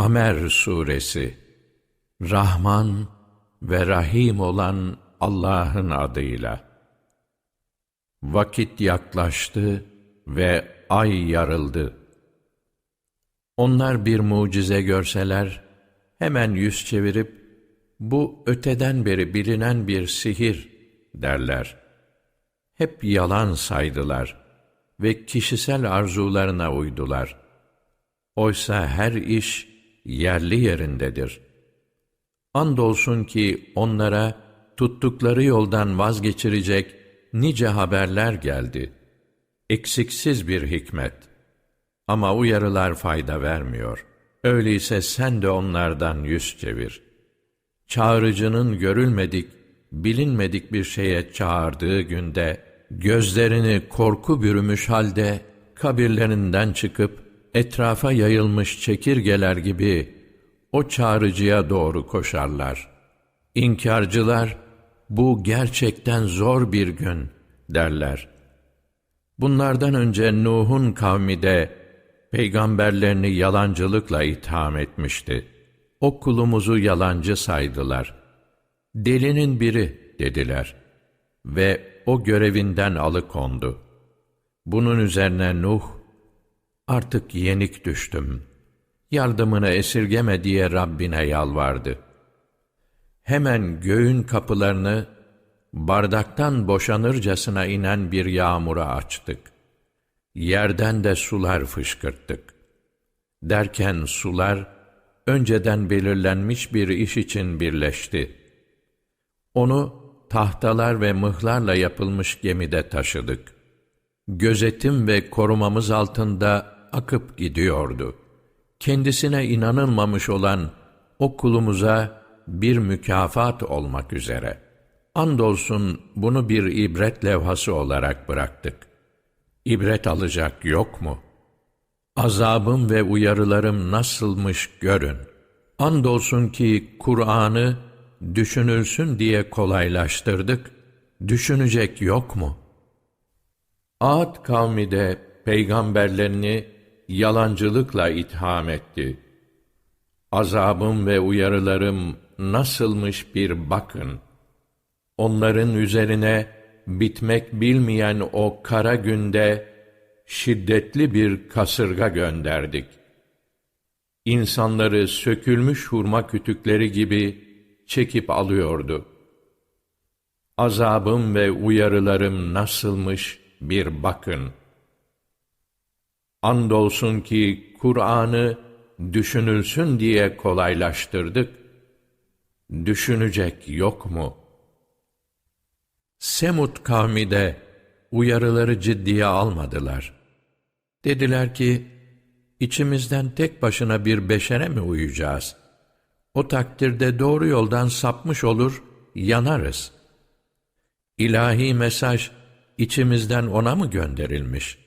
Kamer Suresi Rahman ve Rahim olan Allah'ın adıyla. Vakit yaklaştı ve ay yarıldı. Onlar bir mucize görseler, hemen yüz çevirip, bu öteden beri bilinen bir sihir derler. Hep yalan saydılar ve kişisel arzularına uydular. Oysa her iş yerli yerindedir. Andolsun ki onlara tuttukları yoldan vazgeçirecek nice haberler geldi. Eksiksiz bir hikmet. Ama uyarılar fayda vermiyor. Öyleyse sen de onlardan yüz çevir. Çağrıcının görülmedik, bilinmedik bir şeye çağırdığı günde, gözlerini korku bürümüş halde kabirlerinden çıkıp etrafa yayılmış çekirgeler gibi o çağrıcıya doğru koşarlar. İnkarcılar, bu gerçekten zor bir gün derler. Bunlardan önce Nuh'un kavmi de peygamberlerini yalancılıkla itham etmişti. O kulumuzu yalancı saydılar. Delinin biri dediler ve o görevinden alıkondu. Bunun üzerine Nuh, artık yenik düştüm. Yardımını esirgeme diye Rabbine yalvardı. Hemen göğün kapılarını bardaktan boşanırcasına inen bir yağmura açtık. Yerden de sular fışkırttık. Derken sular önceden belirlenmiş bir iş için birleşti. Onu tahtalar ve mıhlarla yapılmış gemide taşıdık. Gözetim ve korumamız altında akıp gidiyordu. Kendisine inanılmamış olan o kulumuza bir mükafat olmak üzere. Andolsun bunu bir ibret levhası olarak bıraktık. İbret alacak yok mu? Azabım ve uyarılarım nasılmış görün. Andolsun ki Kur'an'ı düşünülsün diye kolaylaştırdık. Düşünecek yok mu? Ad kavmi de peygamberlerini yalancılıkla itham etti. Azabım ve uyarılarım nasılmış bir bakın. Onların üzerine bitmek bilmeyen o kara günde şiddetli bir kasırga gönderdik. İnsanları sökülmüş hurma kütükleri gibi çekip alıyordu. Azabım ve uyarılarım nasılmış bir bakın.'' Andolsun ki Kur'an'ı düşünülsün diye kolaylaştırdık. Düşünecek yok mu? Semut kavmi de uyarıları ciddiye almadılar. Dediler ki, içimizden tek başına bir beşere mi uyacağız? O takdirde doğru yoldan sapmış olur, yanarız. İlahi mesaj içimizden ona mı gönderilmiş?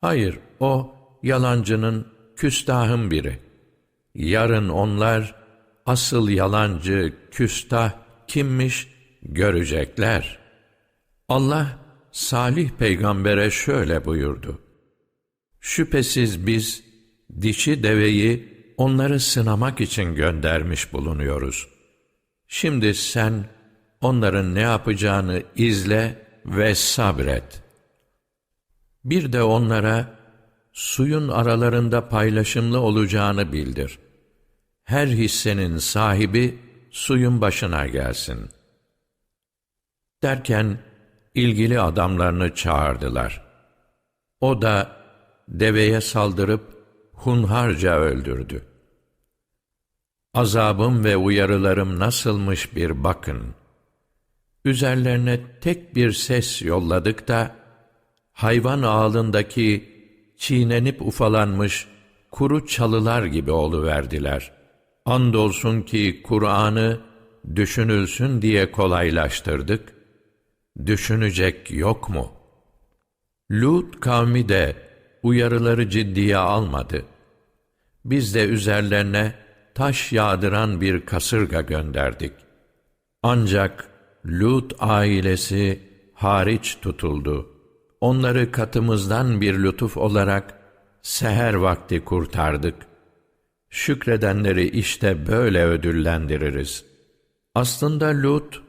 Hayır, o yalancının, küstahın biri. Yarın onlar asıl yalancı, küstah kimmiş görecekler. Allah Salih peygambere şöyle buyurdu. Şüphesiz biz dişi deveyi onları sınamak için göndermiş bulunuyoruz. Şimdi sen onların ne yapacağını izle ve sabret. Bir de onlara suyun aralarında paylaşımlı olacağını bildir. Her hissenin sahibi suyun başına gelsin. Derken ilgili adamlarını çağırdılar. O da deveye saldırıp hunharca öldürdü. Azabım ve uyarılarım nasılmış bir bakın. Üzerlerine tek bir ses yolladık da, hayvan ağlındaki çiğnenip ufalanmış kuru çalılar gibi oluverdiler. Andolsun ki Kur'an'ı düşünülsün diye kolaylaştırdık. Düşünecek yok mu? Lut kavmi de uyarıları ciddiye almadı. Biz de üzerlerine taş yağdıran bir kasırga gönderdik. Ancak Lut ailesi hariç tutuldu.'' Onları katımızdan bir lütuf olarak seher vakti kurtardık. Şükredenleri işte böyle ödüllendiririz. Aslında Lut,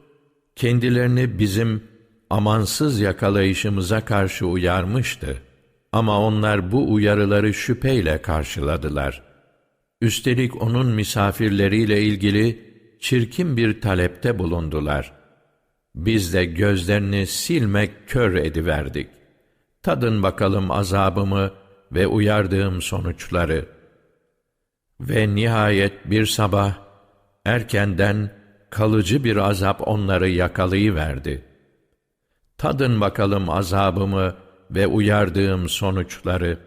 kendilerini bizim amansız yakalayışımıza karşı uyarmıştı. Ama onlar bu uyarıları şüpheyle karşıladılar. Üstelik onun misafirleriyle ilgili çirkin bir talepte bulundular. Biz de gözlerini silmek kör ediverdik. Tadın bakalım azabımı ve uyardığım sonuçları. Ve nihayet bir sabah erkenden kalıcı bir azap onları yakalayıverdi. Tadın bakalım azabımı ve uyardığım sonuçları.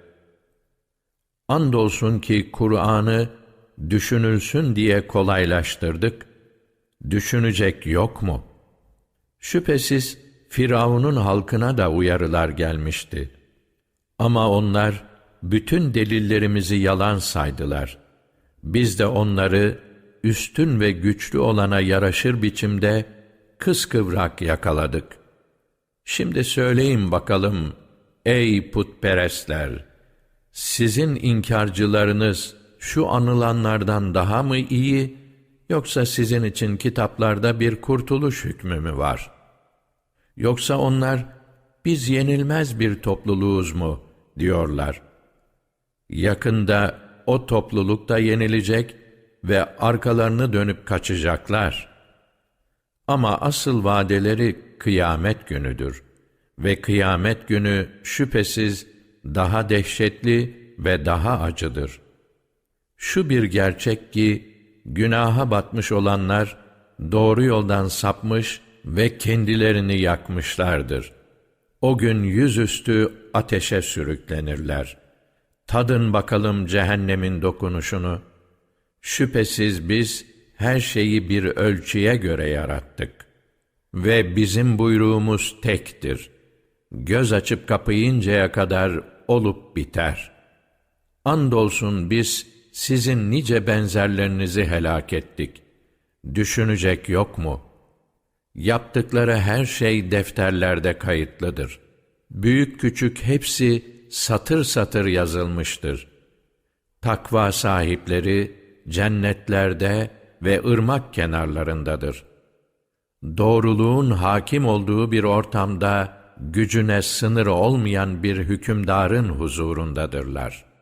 Andolsun ki Kur'an'ı düşünülsün diye kolaylaştırdık. Düşünecek yok mu? Şüphesiz Firavun'un halkına da uyarılar gelmişti. Ama onlar bütün delillerimizi yalan saydılar. Biz de onları üstün ve güçlü olana yaraşır biçimde kıskıvrak yakaladık. Şimdi söyleyin bakalım ey putperestler, sizin inkarcılarınız şu anılanlardan daha mı iyi, yoksa sizin için kitaplarda bir kurtuluş hükmü mü var? Yoksa onlar, biz yenilmez bir topluluğuz mu, diyorlar. Yakında o topluluk da yenilecek ve arkalarını dönüp kaçacaklar. Ama asıl vadeleri kıyamet günüdür ve kıyamet günü şüphesiz daha dehşetli ve daha acıdır. Şu bir gerçek ki, günaha batmış olanlar, doğru yoldan sapmış ve kendilerini yakmışlardır. O gün yüzüstü ateşe sürüklenirler. Tadın bakalım cehennemin dokunuşunu. Şüphesiz biz her şeyi bir ölçüye göre yarattık. Ve bizim buyruğumuz tektir. Göz açıp kapayıncaya kadar olup biter. Andolsun biz sizin nice benzerlerinizi helak ettik. Düşünecek yok mu? Yaptıkları her şey defterlerde kayıtlıdır. Büyük küçük hepsi satır satır yazılmıştır. Takva sahipleri cennetlerde ve ırmak kenarlarındadır. Doğruluğun hakim olduğu bir ortamda gücüne sınır olmayan bir hükümdarın huzurundadırlar.''